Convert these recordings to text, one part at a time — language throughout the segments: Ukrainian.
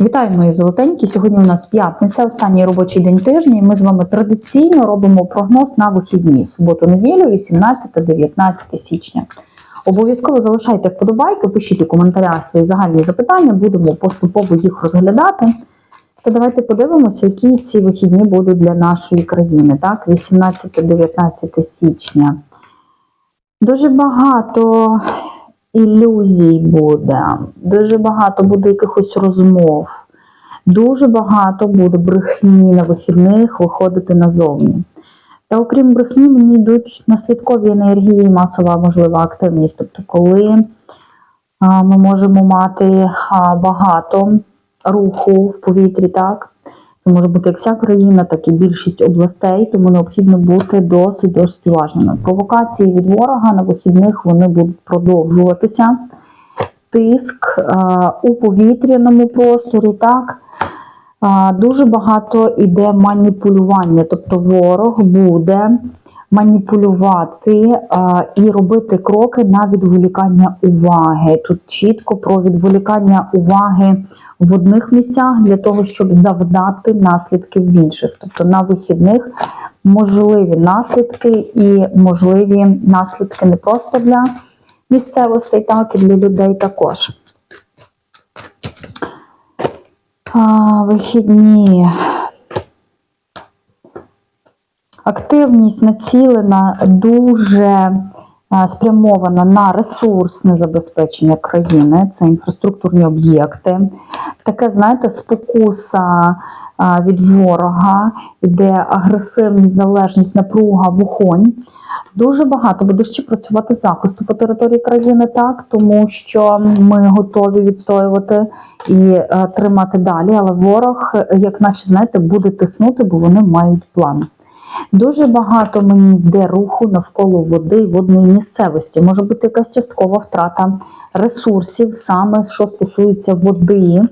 Вітаю, мої золотенькі. Сьогодні у нас п'ятниця, останній робочий день тижня, і ми з вами традиційно робимо прогноз на вихідні суботу-неділю, 18-19 січня. Обов'язково залишайте вподобайки, пишіть у коментарях свої загальні запитання, будемо поступово їх розглядати. То давайте подивимося, які ці вихідні будуть для нашої країни. Так, 18-19 січня. Дуже багато ілюзій буде, дуже багато буде якихось розмов, дуже багато буде брехні на вихідних виходити назовні. Та окрім брехні, мені йдуть наслідкові енергії масова можлива активність. Тобто, коли ми можемо мати багато руху в повітрі, так? Це може бути як вся країна, так і більшість областей, тому необхідно бути досить досить уважними. Провокації від ворога на вихідних вони будуть продовжуватися. Тиск а, у повітряному просторі, так. А, дуже багато іде маніпулювання, тобто ворог буде маніпулювати а, і робити кроки на відволікання уваги. Тут чітко про відволікання уваги в одних місцях для того, щоб завдати наслідків в інших. Тобто на вихідних можливі наслідки і можливі наслідки не просто для місцевостей, так і для людей також. А, вихідні. Активність націлена дуже спрямована на ресурсне забезпечення країни, це інфраструктурні об'єкти. Таке, знаєте, спокуса від ворога, іде агресивність, залежність, напруга, вогонь. Дуже багато буде ще працювати захисту по території країни, так, тому що ми готові відстоювати і е, тримати далі, але ворог, е, як наче знаєте, буде тиснути, бо вони мають план. Дуже багато мені йде руху навколо води, водної місцевості. Може бути якась часткова втрата ресурсів, саме що стосується води.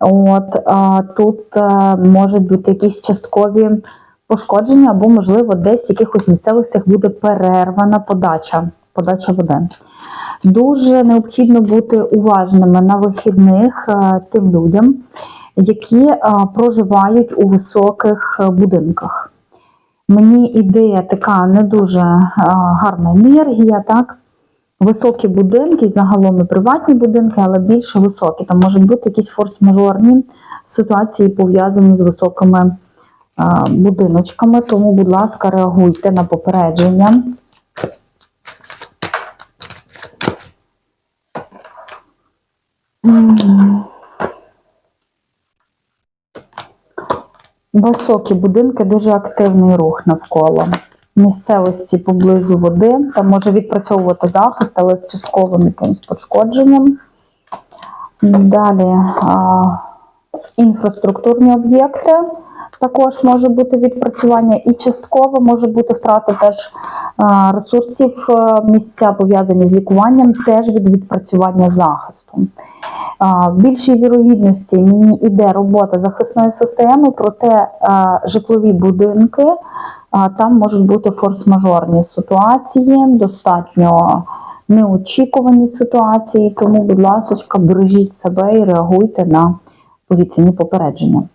От а, тут а, можуть бути якісь часткові пошкодження, або, можливо, десь в якихось місцевостях буде перервана подача, подача води. Дуже необхідно бути уважними на вихідних а, тим людям, які а, проживають у високих будинках. Мені ідея така не дуже гарна енергія, так? Високі будинки, загалом і приватні будинки, але більше високі. Там можуть бути якісь форс-мажорні ситуації, пов'язані з високими будиночками. Тому, будь ласка, реагуйте на попередження. М. Високі будинки, дуже активний рух навколо. Місцевості поблизу води, там може відпрацьовувати захист, але з частковим якимось пошкодженням. Далі а, інфраструктурні об'єкти також може бути відпрацювання, і частково може бути втрата теж ресурсів, місця пов'язані з лікуванням, теж від відпрацювання захисту. В більшій вірогідності мені йде робота захисної системи, проте житлові будинки там можуть бути форс-мажорні ситуації, достатньо неочікувані ситуації. Тому, будь ласка, бережіть себе і реагуйте на повітряні попередження.